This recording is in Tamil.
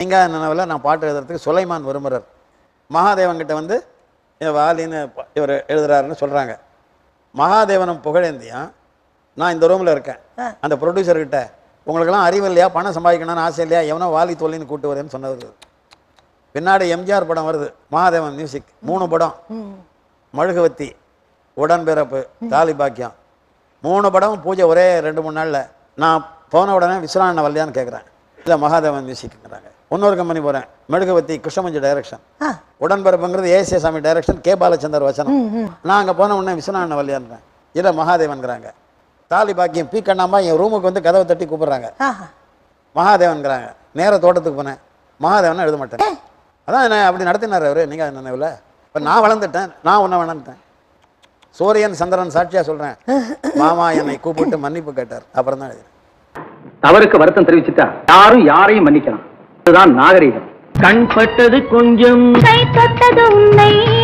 நீங்க நினைவில் நான் பாட்டு எழுதுறதுக்கு சுலைமான் விரும்புகிறார் மகாதேவன் கிட்ட வந்து வாலின்னு இவர் எழுதுறாருன்னு சொல்றாங்க. மகாதேவனும் புகழேந்தியும் நான் இந்த ரூமில் இருக்கேன். அந்த ப்ரொடியூசர்கிட்ட உங்களுக்கெல்லாம் அறிவு இல்லையா பணம் சம்பாதிக்கணும்னு ஆசை இல்லையா? எவனோ வாலி தோல்லின்னு கூட்டு வரேன்னு சொன்னது பின்னாடி எம்ஜிஆர் படம் வருது. மகாதேவன் மியூசிக் மூணு படம். மழுகுவத்தி உடன்பிறப்பு தாலி பாக்கியம். மூணு படம் பூஜை ஒரே ரெண்டு மூணு நாளில். நான் போன உடனே விஸ்வநாதன் வல்லையான்னு கேட்குறேன் இல்லை மகாதேவன் மியூசிக்ங்கிறாங்க இன்னொரு கம்பெனி போகிறேன் மெழுகுவத்தி கிருஷ்ணமஞ்சி டைரக்ஷன் ஆ. உடன்பிறப்புங்கிறது ஏசிய சாமி டைரக்ஷன் கே பாலச்சந்தர் வச்சனம் நான் அங்கே போன உடனே விஸ்வநாதன் வல்லையான்றேன் இல்லை மகாதேவன்கிறாங்க. தாலி பாக்கியம் பி கண்ணாம்பா என் ரூமுக்கு வந்து கதவை தட்டி கூப்பிடுறாங்க. மகாதேவன்கிறாங்க. நேர தோட்டத்துக்கு போனேன். மகாதேவன் எழுத மாட்டேன். அதான் என்ன அப்படி நடத்தினார் அவரு? நீங்க நினைவில்? இப்போ நான் வளர்ந்துட்டேன். நான் உன்னை வளர்ந்துட்டேன். சூரியன் சந்திரன் சாட்சியா சொல்றேன். மாமா என்னை கூப்பிட்டு மன்னிப்பு கேட்டார். அப்புறம் தான் எழுதினேன் தவறுக்கு வருத்தம் தெரிவிச்சுட்டா யாரும் யாரையும் மன்னிக்கலாம். இதுதான் நாகரீகம். கண் பட்டது கொஞ்சம். கை தொட்டது உன்னை.